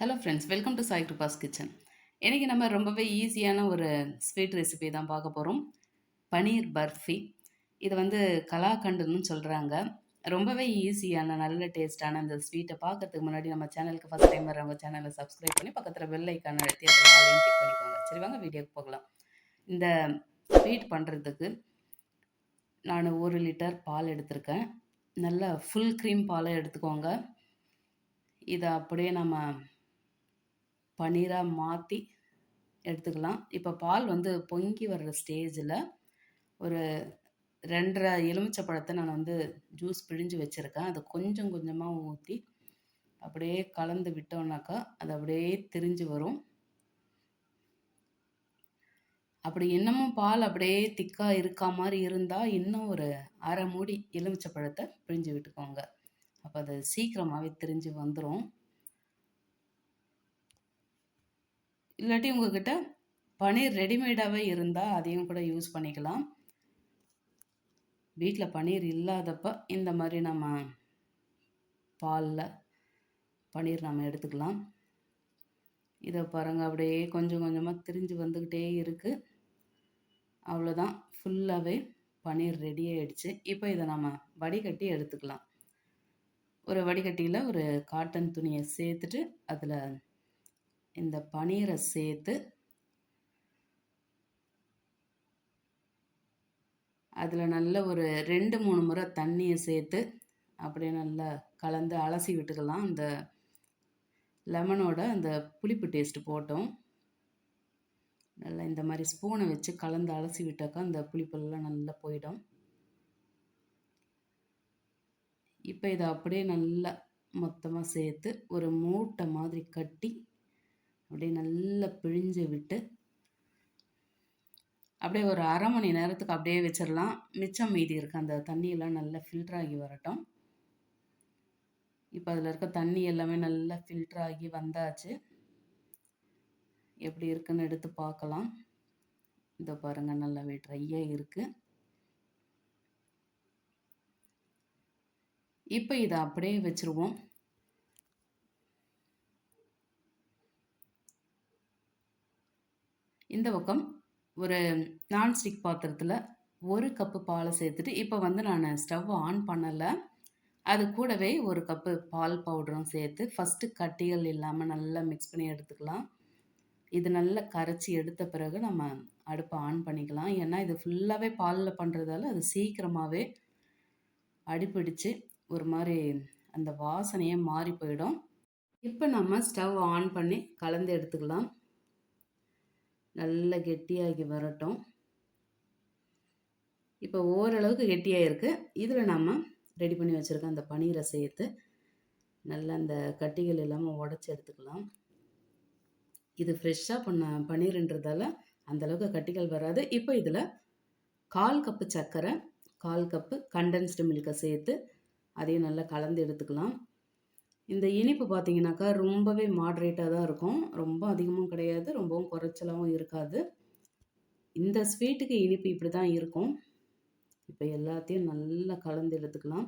Hello friends welcome to Sai Kripa's kitchen இன்றைக்கி நம்ம ரொம்பவே ஈஸியான ஒரு ஸ்வீட் ரெசிபி தான் பார்க்க போகிறோம் பனீர் பர்ஃபி. இது வந்து கலாகண்டுன்னு சொல்கிறாங்க ரொம்பவே ஈஸியான நல்ல டேஸ்ட்டான இந்த ஸ்வீட்டை பார்க்கறதுக்கு முன்னாடி நம்ம சேனலுக்கு ஃபஸ்ட் டைம் வரவங்க சேனலை சப்ஸ்கிரைப் பண்ணி பக்கத்தில் பெல் ஐக்கான் அழுத்தி அதை டிக் பண்ணிக்கோங்க. சரி வாங்க வீடியோக்கு போகலாம். இந்த ஸ்வீட் பண்ணுறதுக்கு நான் ஒரு லிட்டர் பால் எடுத்திருக்கேன். நல்லா ஃபுல் க்ரீம் பாலை எடுத்துக்கோங்க. இதை அப்படியே நம்ம பன்னீராக மாற்றி எடுத்துக்கலாம். இப்போ பால் வந்து பொங்கி வர்ற ஸ்டேஜில் ஒரு ரெண்டரை எலுமிச்சை பழத்தை நான் வந்து ஜூஸ் பிழிஞ்சு வச்சுருக்கேன். அதை கொஞ்சம் கொஞ்சமாக ஊற்றி அப்படியே கலந்து விட்டோம்னாக்கா அது அப்படியே திரிஞ்சு வரும். அப்படி இன்னமும் பால் அப்படியே திக்காக இருக்கா மாதிரி இருந்தால் இன்னும் ஒரு அரை மூடி எலுமிச்சை பழத்தை பிழிஞ்சு விட்டுக்கோங்க. அப்போ அது சீக்கிரமாகவே திரிஞ்சு வந்துடும் இல்லாட்டி உங்ககிட்ட பன்னீர் ரெடிமேடாகவே இருந்தால் அதையும் கூட யூஸ் பண்ணிக்கலாம். வீட்டில் பன்னீர் இல்லாதப்ப இந்த மாதிரி நம்ம பாலில் பன்னீர் நம்ம எடுத்துக்கலாம். இதை பாருங்கள் அப்படியே கொஞ்சம் கொஞ்சமாக திரிஞ்சு வந்துக்கிட்டே இருக்குது அவ்வளோதான் ஃபுல்லாகவே பன்னீர் ரெடி ஆகிடுச்சு இப்போ இதை நம்ம வடிகட்டி எடுத்துக்கலாம். ஒரு வடிகட்டியில் ஒரு காட்டன் துணியை சேர்த்துட்டு அதில் இந்த பனீரை சேர்த்து அதில் நல்ல ஒரு ரெண்டு மூணு முறை தண்ணியை சேர்த்து அப்படியே நல்லா கலந்து அலசி விட்டுக்கலாம். அந்த லெமனோட அந்த புளிப்பு டேஸ்ட்டு போட்டோம். நல்லா இந்த மாதிரி ஸ்பூனை வச்சு கலந்து அலசி விட்டாக்கா அந்த புளிப்பெல்லாம் நல்லா போயிடும். இப்போ இதை அப்படியே நல்லா மொத்தமாக சேர்த்து ஒரு மூட்டை மாதிரி கட்டி அப்படியே நல்லா பிழிஞ்சு விட்டு அப்படியே ஒரு அரை மணி நேரத்துக்கு அப்படியே வச்சிடலாம். மிச்சம் மீதி இருக்க அந்த தண்ணியெல்லாம் நல்லா ஃபில்டர் ஆகி வரட்டும். இப்போ அதில் இருக்க தண்ணி எல்லாமே நல்லா ஃபில்டர் ஆகி வந்தாச்சு. எப்படி இருக்குன்னு எடுத்து பார்க்கலாம். இதை பாருங்கள் நல்லாவே ட்ரையாக இருக்குது இப்போ இதை அப்படியே வச்சுருவோம். இந்த பக்கம் ஒரு நான்ஸ்டிக் பாத்திரத்தில் ஒரு கப்பு பாலை சேர்த்துட்டு இப்போ வந்து நான் ஸ்டவ் ஆன் பண்ணலை. அது கூடவே ஒரு கப்பு பால் பவுடரும் சேர்த்து ஃபஸ்ட்டு கட்டிகள் இல்லாமல் நல்லா மிக்ஸ் பண்ணி எடுத்துக்கலாம். இது நல்லா கரைச்சி எடுத்த பிறகு நம்ம அடுப்பை ஆன் பண்ணிக்கலாம். ஏன்னா இது ஃபுல்லாகவே பாலில் பண்ணுறதால அது சீக்கிரமாகவே அடிப்பிடிச்சு ஒரு மாதிரி அந்த வாசனையே மாறி போயிடும். இப்போ நம்ம ஸ்டவ் ஆன் பண்ணி கலந்து எடுத்துக்கலாம். நல்லா கெட்டியாகி வரட்டும். இப்போ ஓரளவுக்கு கெட்டியாக இருக்குது இதில் நம்ம ரெடி பண்ணி வச்சுருக்க அந்த பனீரை சேர்த்து நல்லா அந்த கட்டிகள் இல்லாமல் உடச்சி எடுத்துக்கலாம். இது ஃப்ரெஷ்ஷாக பண்ண பன்னீர்ன்றதால அந்தளவுக்கு கட்டிகள் வராது. இப்போ இதில் கால் கப்பு சர்க்கரை கால் கப்பு கண்டென்ஸ்டு மில்கை சேர்த்து அதையும் நல்லா கலந்து எடுத்துக்கலாம். இந்த இனிப்பு பார்த்தீங்கன்னாக்கா ரொம்பவே மாட்ரேட்டாக தான் இருக்கும். ரொம்ப அதிகமும் கிடையாது. ரொம்பவும் குறைச்சலாகவும் இருக்காது. இந்த ஸ்வீட்டுக்கு இனிப்பு இப்படி தான் இருக்கும். இப்போ எல்லாத்தையும் நல்லா கலந்து எடுத்துக்கலாம்.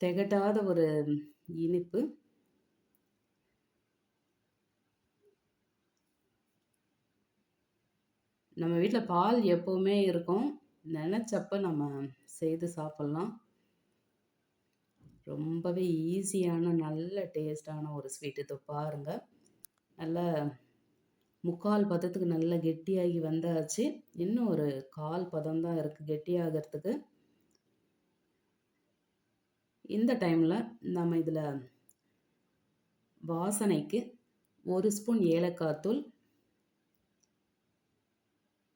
திகட்டாத ஒரு இனிப்பு. நம்ம வீட்டில் பால் எப்போவுமே இருக்கும். நினச்சப்ப நம்ம செய்து சாப்பிட்லாம். ரொம்பவே ஈஸியான நல்ல டேஸ்டான ஒரு ஸ்வீட் இது பாருங்கள் நல்ல முக்கால் பதத்துக்கு நல்லா கெட்டியாகி வந்தாச்சு. இன்னும் ஒரு கால் பதம் தான் இருக்குது கெட்டியாகிறதுக்கு. இந்த டைமில் நம்ம இதில் வாசனைக்கு ஒரு ஸ்பூன் ஏலக்காய் தூள்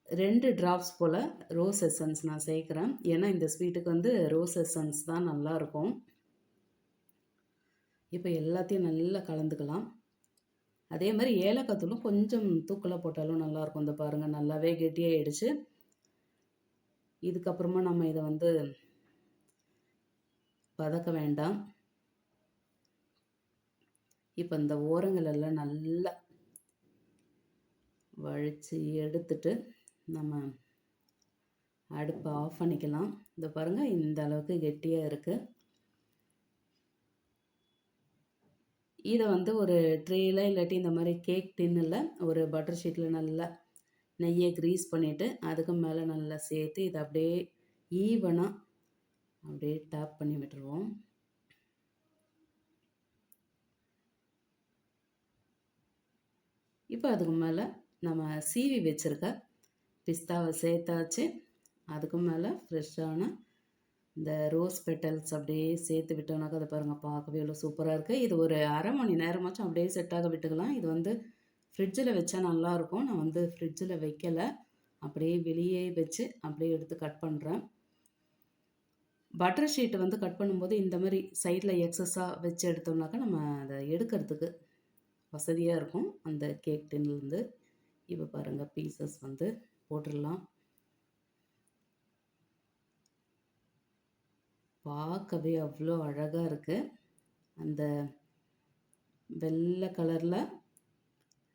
ரெண்டு ட்ராப்ஸ் போல் ரோஸ் எசன்ஸ் நான் சேர்க்குறேன். ஏன்னா இந்த ஸ்வீட்டுக்கு வந்து ரோஸ் எசன்ஸ் தான் நல்லாயிருக்கும் இப்போ எல்லாத்தையும் நல்லா கலந்துக்கலாம். அதே மாதிரி ஏலக்காய் தூளும் கொஞ்சம் தூக்கில் போட்டாலும் நல்லாயிருக்கும். இந்த பாருங்கள் நல்லாவே கெட்டியாகிடுச்சு இதுக்கப்புறமா நம்ம இதை வந்து வதக்க வேண்டாம். இப்போ இந்த ஓரங்கள் எல்லாம் நல்லா வழித்து எடுத்துட்டு நம்ம அடுப்பை ஆஃப் பண்ணிக்கலாம். இந்த பாருங்கள் இந்த அளவுக்கு கெட்டியாக இருக்குது இதை வந்து ஒரு ட்ரேயில் இல்லாட்டி இந்த மாதிரி கேக் டின்னில் ஒரு பட்டர் ஷீட்டில் நல்லா நெய்யை க்ரீஸ் பண்ணிவிட்டு அதுக்கு மேலே நல்லா சேர்த்து இதை அப்படியே ஈவனாக அப்படியே டேப் பண்ணி விட்டுருவோம். இப்போ அதுக்கு மேலே நம்ம சீவி வச்சிருக்க பிஸ்தாவை சேர்த்தாச்சு. அதுக்கு மேலே ஃப்ரெஷ்ஷான இந்த ரோஸ் பெட்டல்ஸ் அப்படியே சேர்த்து விட்டோம்னாக்கா, அதை பாருங்கள் பார்க்கவே இவ்வளோ சூப்பராக இருக்குது இது ஒரு அரை மணி நேரமாச்சும் அப்படியே செட்டாக விட்டுக்கலாம். இது வந்து ஃப்ரிட்ஜில் வச்சா நல்லாயிருக்கும் நான் வந்து ஃப்ரிட்ஜில் வைக்கலை அப்படியே வெளியே வச்சு அப்படியே எடுத்து கட் பண்ணுறேன் பட்டர் ஷீட் வந்து கட் பண்ணும்போது இந்த மாதிரி சைடில் எக்ஸஸாக வச்சு எடுத்தோம்னாக்கா, நம்ம அதை எடுக்கிறதுக்கு வசதியாக இருக்கும். அந்த கேக் டின்லேருந்து. இப்போ பாருங்கள் பீசஸ் வந்து போட்டுடலாம் பார்க்கவே அவ்வளோ அழகாக இருக்குது அந்த வெள்ளை கலரில்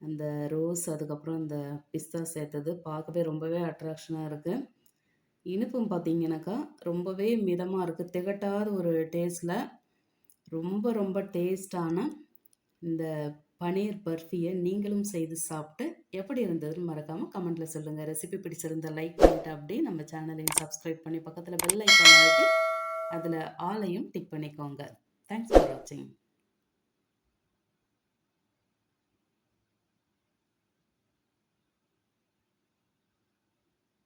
அந்த ரோஸ் அதுக்கப்புறம் அந்த பிஸ்தா சேர்த்தது பார்க்கவே ரொம்பவே அட்ராக்ஷனாக இருக்குது இனிப்பும் பார்த்தீங்கன்னாக்கா, ரொம்பவே மிதமாக இருக்குது திகட்டாத ஒரு டேஸ்ட்டில் ரொம்ப ரொம்ப டேஸ்ட்டான இந்த பனீர் பர்ஃபியை நீங்களும் செய்து சாப்பிட்டு எப்படி இருந்ததுன்னு மறக்காமல் கமெண்ட்டில் சொல்லுங்கள் ரெசிபி பிடிச்சிருந்த லைக் பண்ணிட்டு அப்படியே நம்ம சேனலையும் சப்ஸ்கிரைப் பண்ணி பக்கத்தில் பெல் ஐக்கான் அதில் ஆலையும் டிக் பண்ணிக்கோங்க. தேங்க்ஸ் ஃபார் வாட்சிங்.